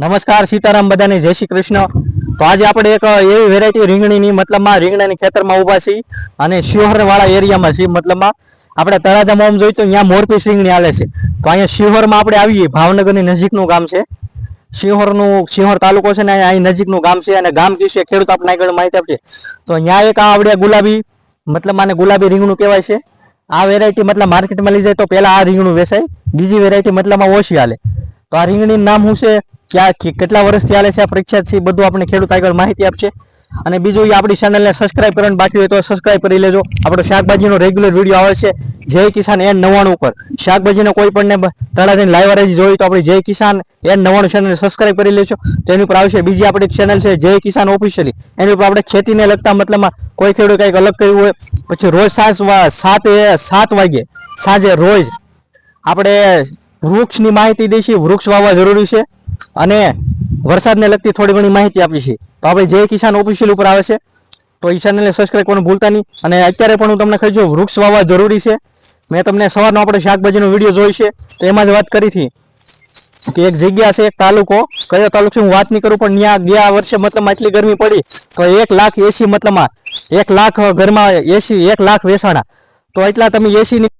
નમસ્કાર સીતારામ બધાને, જય શ્રી કૃષ્ણ. તો આજે આપણે એક એવી વેરાયટી રીંગણીની, મતલબમાં રીંગણાની ખેતરમાં ઊભા છીએ અને શિહોરવાળા એરિયામાં છીએ. મતલબમાં આપણે તળાજામાં આમ જોઈએ તો ત્યાં મોરપીસ રીંગણી હાલે છે. તો અહીંયા શિહોરમાં આપણે આવીએ. ભાવનગરની નજીકનું ગામ છે. શિહોરનું, શિહોર તાલુકો છે ને અહીં નજીકનું ગામ છે અને ગામ કીશે ખેડૂત આપણે આગળ માહિતી આપશે તો ત્યાં એક આ આવડે ગુલાબી મતલબ આને ગુલાબી રીંગણું કહેવાય છે. આ વેરાયટી મતલબ માર્કેટમાં લઈ જાય તો પહેલાં આ રીંગણું વેચાય. બીજી વેરાયટી મતલબમાં ઓછી હાલે તો આ રીંગણીનું નામ શું છે? ક્યાં કેટલા વર્ષથી હાલે છે આ પરીક્ષા છે બધું આપણે ખેડૂત આગળ માહિતી આપશે. અને બીજું એ આપણી ચેનલને સબસ્ક્રાઇબ કરવાનું બાકી હોય તો સબસ્ક્રાઇબ કરી લેજો. આપણો શાકભાજીનો રેગ્યુલર વીડિયો આવે છે જય કિસાન એન નવ્વાણું ઉપર. શાકભાજીનો કોઈ પણ તળાજીને લાઈવ અરેજી જોઈ તો આપણી જય કિસાન એન નવ્વાણું ચેનલ સબસ્ક્રાઇબ કરી લેજો. તેની ઉપર આવશે બીજી આપણી ચેનલ છે જય કિસાન ઓફિશિયલી એની ઉપર આપણે ખેતીને લગતા મતલબમાં કોઈ ખેડૂત કંઈક અલગ કર્યું હોય, પછી રોજ સાત સાત સાત વાગે સાંજે રોજ આપણે વૃક્ષની માહિતી દઈશી. વૃક્ષ વાવવા જરૂરી છે. અને વરસાદને લગતી થોડી ઘણી માહિતી આપી છે. તો આપણે જે કિસાન ઓફિશિયલ ઉપર આવે છે, તો એ ચેનલને સબસ્ક્રાઈબ કરવાનું ભૂલતા નહીં. અને અત્યારે પણ હું તમને કહી છું વૃક્ષ વાવવા જરૂરી છે. મેં તમને સવારનો આપણે શાકભાજીનો વીડિયો જોઈ છે, તો એમાં જ વાત કરી હતી કે એક જગ્યા છે, એક તાલુકો. કયો તાલુકો છે, હું વાત નહીં કરું, પણ ત્યાં ગયા વર્ષે મતલબ એટલી ગરમી પડી, તો એક લાખ એસી મતલબમાં એક લાખ ઘરમાં એસી, એક લાખ વેસાણા. તો એટલા તમે એસી ની